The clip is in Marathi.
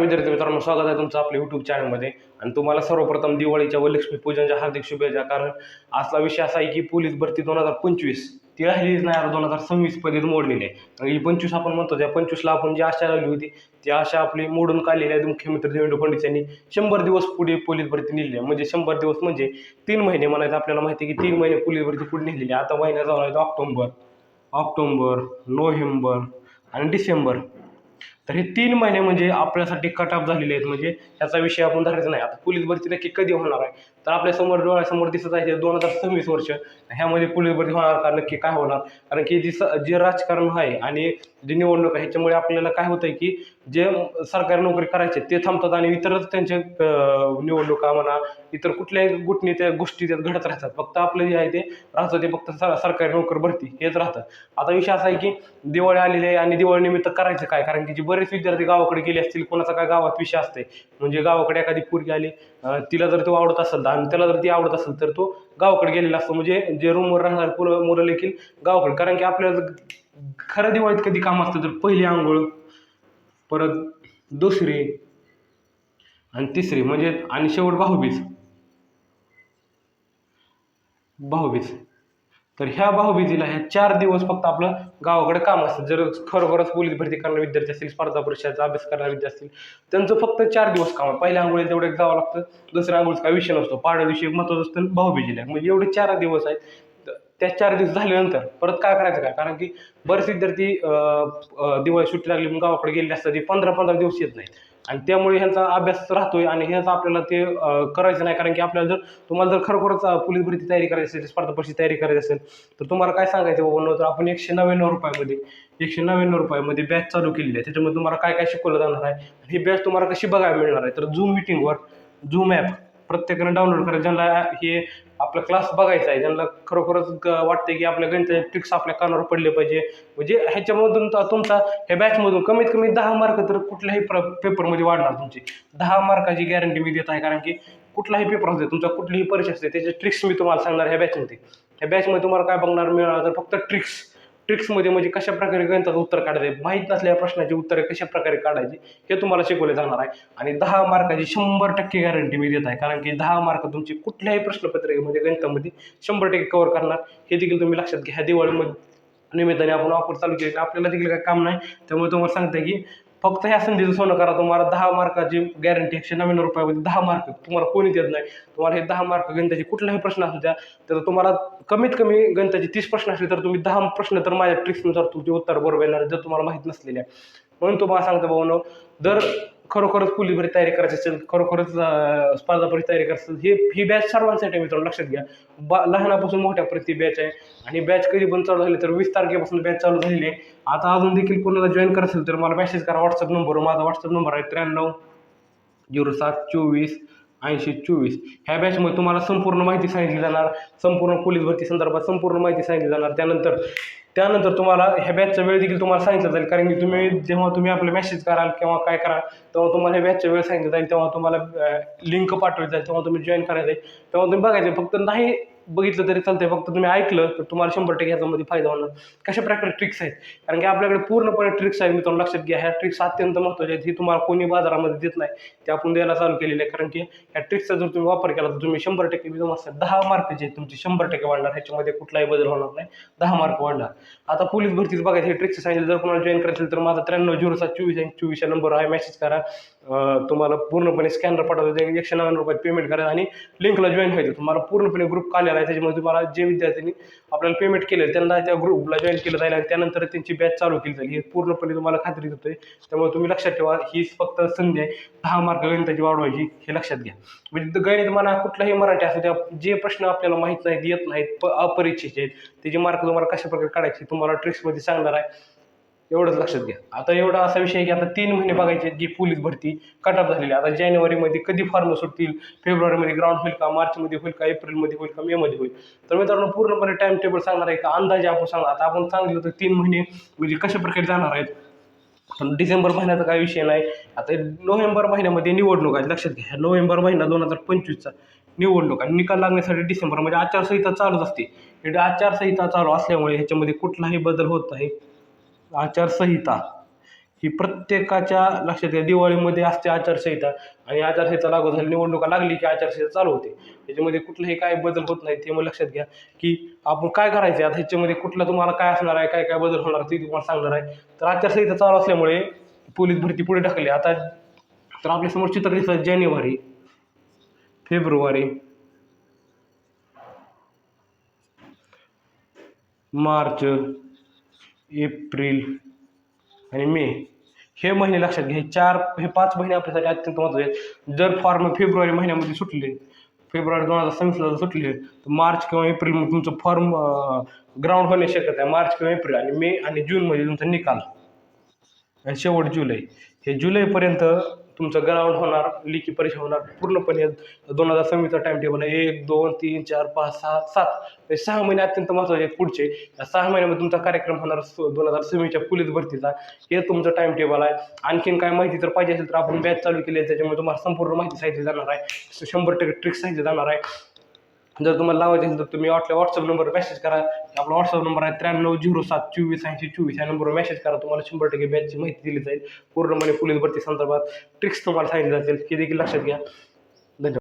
विद्यार्थी मित्रांनो स्वागत आहे तुमचं आपल्या यूट्यूब चॅनलमध्ये आणि तुम्हाला सर्वप्रथम दिवाळीच्या व लक्ष्मीपूजनच्या हार्दिक शुभेच्छा. कारण आजचा विषय असा आहे की पोलीस भरती दोन हजार पंचवीस ती राहिलीच नाही दोन हजार सव्वीस पदीत मोडलेली आहे. ही पंचवीस आपण म्हणतो त्या पंचवीसला आपण जी आशा लावली होती ती आशा आपली मोडून काढलेली आहे मुख्यमंत्री देवेंद्र फडणवीस यांनी. शंभर दिवस पुढे पोलीस भरती नेली आहे. म्हणजे शंभर दिवस म्हणजे तीन महिने म्हणायचं आपल्याला माहिती आहे की तीन महिने पोलीस भरती पुढे नेलेली आहे. आता महिना जाऊन आहे ऑक्टोंबर. ऑक्टोंबर नोव्हेंबर आणि डिसेंबर. तर हे तीन महिने म्हणजे आपल्यासाठी कट ऑफ झालेले आहेत. म्हणजे याचा विषय आपण धरायचा नाही. आता पोलीस भरती नक्की कधी होणार आहे? तर आपल्यासमोर डोळ्यासमोर दिसत आहे दोन हजार सव्वीस वर्ष. ह्यामध्ये पोलीस भरती होणार का? नक्की काय होणार? कारण की जी स जे राजकारण आहे आणि जी निवडणूक आहे ह्याच्यामुळे आपल्याला काय होतं आहे की जे सरकारी नोकरी करायचे ते थांबतात आणि इतरच त्यांचे निवडणुका म्हणा इतर कुठल्याही गुटणी त्या गोष्टी त्यात घडत राहतात. फक्त आपलं जे आहे ते राहतं ते फक्त सर सरकारी नोकर भरती हेच राहतं. आता विषय असा आहे की दिवाळी आलेली आहे आणि दिवाळीनिमित्त करायचं काय? कारण की जे बरेच विद्यार्थी गावाकडे गेले असतील कोणाचा काय गावात विषय असते म्हणजे गावाकडे एखादी पोरगी आली तिला जर तो आवडत असेल आणि त्याला जर ती आवडत असेल तर तो गावाकडे गेलेला असतो. म्हणजे जे रूमवर राहणार मुलं मुलं देखील गावाकडे. कारण की आपल्याला खरं दिवाळीत कधी काम असतं तर पहिली आंघोळ परत दुसरी आणि तिसरी म्हणजे आणि शेवट भाऊबीज. भाऊबीज. तर ह्या भाऊबीजीला ह्या चार दिवस फक्त आपलं गावाकडे काम असतं. जर खरोखरच पोलीस भरती करणारे विद्यार्थी असतील स्पर्धा परीक्षाचा अभ्यास करणारे विद्यार्थी असतील त्यांचं फक्त चार दिवस काम आहे. पहिल्या आंघोळीला तेवढं एक जावं लागतं दुसऱ्या आंघोळीचा काय विषय नसतो. पाडव्या दिवशी एक महत्त्वाचं असतं भाऊबीजीला. म्हणजे एवढे चार दिवस आहेत त्या चार दिवस झाल्यानंतर परत काय करायचं काय कारण की बरेच विद्यार्थी दिवाळी सुट्टी लागली म्हणून गावाकडे गेलेले असतात ते पंधरा पंधरा दिवस येत नाहीत. आणि त्यामुळे ह्यांचा अभ्यास राहतोय आणि ह्याचा आपल्याला ते करायचं नाही. कारण की आपल्याला जर तुम्हाला जर खरोखरच पोलीस भरती तयारी करायची असेल स्पर्धा परीक्षेची तयारी करायची असेल तर तुम्हाला काय सांगायचं बाबा तर आपण एकशे नव्याण्णव रुपयामध्ये एकशे नव्याण्णव रुपयामध्ये बॅच चालू केलेली आहे. त्याच्यामध्ये तुम्हाला काय काय शिकवलं जाणार आहे? ही बॅच तुम्हाला कशी बघायला मिळणार आहे? तर झूम मिटिंगवर झूम ॲप प्रत्येकाने डाउनलोड करायचं ज्यांना हे आपला क्लास बघायचा आहे ज्यांना खरोखरच ग- वाटते की आपल्या गणिताचे ट्रिक्स आपल्या कानावर पडले पाहिजे म्हणजे ह्याच्यामधून तुमचा ह्या बॅचमधून कमीत कमी दहा मार्क तर कुठल्याही प्र पेपरमध्ये वाढणार तुमची. दहा मार्काची गॅरंटी मी देत आहे कारण की कुठलाही पेपर असते तुमचा कुठलीही परीक्षा असते त्याचे ट्रिक्स मी तुम्हाला सांगणार ह्या बॅचमध्ये ह्या बॅचमध्ये तुम्हाला काय बघणार मिळणार तर फक्त ट्रिक्स ट्रिक्समध्ये म्हणजे कशा प्रकारे गणिताचं उत्तर काढायचं माहीत नसलेल्या प्रश्नाची उत्तरे कशा प्रकारे काढायची हे तुम्हाला शिकवले जाणार आहे. आणि दहा मार्काची शंभर टक्के गॅरंटी मी देत आहे कारण की दहा मार्क तुमची कुठल्याही प्रश्नपत्रिकेमध्ये गणितामध्ये शंभर टक्के कव्हर करणार. हे देखील तुम्ही लक्षात घ्या. दिवाळीमध्ये निमित्ताने आपण ऑफर चालू केली आपल्याला देखील काही काम नाही. त्यामुळे तुम्हाला सांगते की फक्त ह्या संधीचं सोनं करा. तुम्हाला दहा मार्काची गॅरंटी एकशे नव्याण्णव रुपयामध्ये दहा मार्क तुम्हाला कोणी देत नाही. तुम्हाला हे दहा मार्क गणिताचे कुठलाही प्रश्न असू द्या तर तुम्हाला कमीत कमी गणिताचे तीस प्रश्न असले तर तुम्ही दहा प्रश्न तर माझ्या ट्रिक्सनुसार तुमचे उत्तर बरोबर येणार जर तुम्हाला माहीत नसलेले. आहे म्हणून तुम्हाला सांगतो भाऊ दर खरोखरच पुलीभरी तयारी करायची असेल खरोखरच स्पर्धापरी स्पर्धा परीक्षा तयारी करायची असेल हे ही बॅच सर्वांसाठी मित्रांनो लक्षात घ्या. बा लहानापासून मोठ्यापर्यंत ही बॅच आहे. आणि बॅच कधी पण चालू झाली तर वीस तारखेपासून बॅच चालू झालेली आहे. आता अजून देखील कोणाला जॉईन करायचं असेल तर मला मेसेज करा. व्हॉट्सअप नंबरवर माझा व्हॉट्सअप नंबर आहे त्र्याण्णव झिरो सात चोवीस ऐंशी चोवीस. ह्या बॅचमध्ये तुम्हाला संपूर्ण माहिती सांगितली जाणार. संपूर्ण पोलीस भरती संदर्भात संपूर्ण माहिती सांगितली जाणार. त्यानंतर त्यानंतर तुम्हाला ह्या बॅचचा वेळ देखील तुम्हाला सांगितलं जाईल. कारण की तुम्ही जेव्हा तुम्ही आपले मेसेज कराल किंवा काय कराल तेव्हा तुम्हाला ह्या बॅचचा वेळ सांगितलं जाईल. तेव्हा तुम्हाला लिंक पाठवली जाईल तेव्हा तुम्ही जॉईन करायचं आहे. तेव्हा तुम्ही बघायचं फक्त नाही बघितलं तरी चालतंय. फक्त तुम्ही ऐकलं तर तुम्हाला शंभर टक्के ह्याच्यामध्ये फायदा होणार. कशा प्रकारे ट्रिक्स आहेत? कारण की आपल्याकडे पूर्णपणे ट्रिक्स आहेत मित्रांनो. लक्षात घ्या ह्या ट्रिक्स अत्यंत महत्त्वाच्या आहेत. ही तुम्हाला कोणी बाजारामध्ये देत नाही. ते आपण द्यायला चालू केलेले आहे कारण की ह्या ट्रिक्सचा जर तुम्ही वापर केला तर तुम्ही शंभर टक्के मी तुम्हाला दहा मार्क जे आहेत तुमचे शंभर टक्के वाढणार. ह्याच्यामध्ये कुठलाही बदल होणार नाही. दहा मार्क वाढणार. आता पोलीस भरतीच बघायचं हे ट्रिक्स सांगितलं जर कोणाला जॉईन करायचं असेल तर माझा त्र्याण्णव झिरो सात चोवीस आहे चोवीस या नंबर आहे. मेसेज करा. तुम्हाला पूर्णपणे स्कॅनर पाठवतो. एकशे नव्याण्णव रुपयात पेमेंट करा आणि लिंकला जॉईन व्हायचं. तुम्हाला पूर्णपणे ग्रुप काढलेला आहे त्याच्यामध्ये तुम्हाला जे विद्यार्थ्यांनी आपल्याला पेमेंट केलं त्यांना त्या ग्रुपला जॉईन केलं जाईल आणि त्यानंतर त्यांची बॅच चालू केली जाईल. हे पूर्णपणे तुम्हाला खात्री देतोय त्यामुळे तुम्ही लक्षात ठेवा ही फक्त संधी आहे. दहा मार्क गणिताची वाढवायची हे लक्षात घ्या. म्हणजे गणित म्हणा कुठलाही मराठी असू द्या जे प्रश्न आपल्याला माहीत नाहीत येत नाहीत प अपरिचित आहेत त्याचे मार्क तुम्हाला कशा प्रकारे काढायचे तुम्हाला ट्रिक्समध्ये सांगणार आहे. एवढंच लक्षात घ्या. आता एवढा असा विषय आहे की आता तीन महिने बघायचे आहेत पोलीस भरती कटअप झालेली आहे. आता जानेवारीमध्ये कधी फॉर्म सुटतील? फेब्रुवारीमध्ये ग्राउंड होईल का? मार्चमध्ये होईल का? एप्रिलमध्ये होईल का? मेमध्ये होईल. तर मित्रांनो पूर्णपणे टाइम टेबल सांगणार आहे का? अंदाजे आपण सांगणार. आता आपण सांगितलं तर तीन महिने म्हणजे कशा प्रकारे जाणार आहेत? पण डिसेंबर महिन्याचा काही विषय नाही. आता नोव्हेंबर महिन्यामध्ये निवडणूक आहे. लक्षात घ्या. नोव्हेंबर महिना दोन हजार पंचवीसचा निवडणूक आणि निकाल लागण्यासाठी डिसेंबर म्हणजे आचारसंहिता चालूच असते. हे आचारसंहिता चालू असल्यामुळे ह्याच्यामध्ये कुठलाही बदल होत नाही. आचारसंहिता ही प्रत्येकाच्या लक्षात घ्या दिवाळीमध्ये असते आचारसंहिता आणि आचारसंहिता लागू झाली निवडणुका लागली की आचारसंहिता चालू होते. त्याच्यामध्ये कुठलाही काय बदल होत नाही ते मग लक्षात घ्या की आपण काय करायचं आता ह्याच्यामध्ये कुठला तुम्हाला काय असणार आहे काय काय बदल होणार ते तुम्हाला सांगणार आहे. तर आचारसंहिता चालू असल्यामुळे पोलीस भरती पुढे ढकलली. आता तर आपल्यासमोर चित्र दिसतं जानेवारी फेब्रुवारी मार्च एप्रिल आणि मे हे महिने लक्षात घ्या. हे चार हे पाच महिने आपल्यासाठी अत्यंत महत्त्वाचे आहेत. जर फॉर्म फेब्रुवारी महिन्यामध्ये सुटले फेब्रुवारी दोन हजार सव्वीसला जर सुटले तर मार्च किंवा एप्रिलमध्ये तुमचं फॉर्म ग्राउंड होण्याची शक्यता आहे. मार्च किंवा एप्रिल आणि मे आणि जूनमध्ये तुमचा निकाल. आणि शेवट जुलै. हे जुलैपर्यंत तुमचं ग्राउंड होणार लिखी परीक्षा होणार पूर्णपणे दोन हजार सव्वीसचा टाइम टेबल आहे. एक दोन तीन चार पाच सहा सात. हे सहा महिने अत्यंत महत्त्वाचे आहेत पुढचे. सहा महिन्यामध्ये तुमचा कार्यक्रम होणार दोन हजार सव्वीसच्या पोलीस भरतीचा. हे तुमचं टाइम टेबल आहे. आणखीन काय माहिती जर पाहिजे असेल तर आपण बॅच चालू केली आहे त्याच्यामुळे तुम्हाला संपूर्ण माहिती सांगितली जाणार आहे. शंभर टक्के ट्रिक्स सांगितले जाणार आहे. जर तुम्हाला लावायचे असेल तर तुम्ही वाटल्या व्हॉट्सअप नंबर मेसेज करा. आपला व्हॉट्सअप नंबर आहे त्र्याण्णव झिरो सात चोवीस ऐंशी चोवीस. या नंबरवर मेसेज करा. तुम्हाला शंभर टक्के बॅचची माहिती दिली जाईल. पूर्णपणे पोलीस भरती संदर्भात ट्रिक्स तुम्हाला सांगितले जातील. हे देखील लक्षात घ्या. धन्यवाद.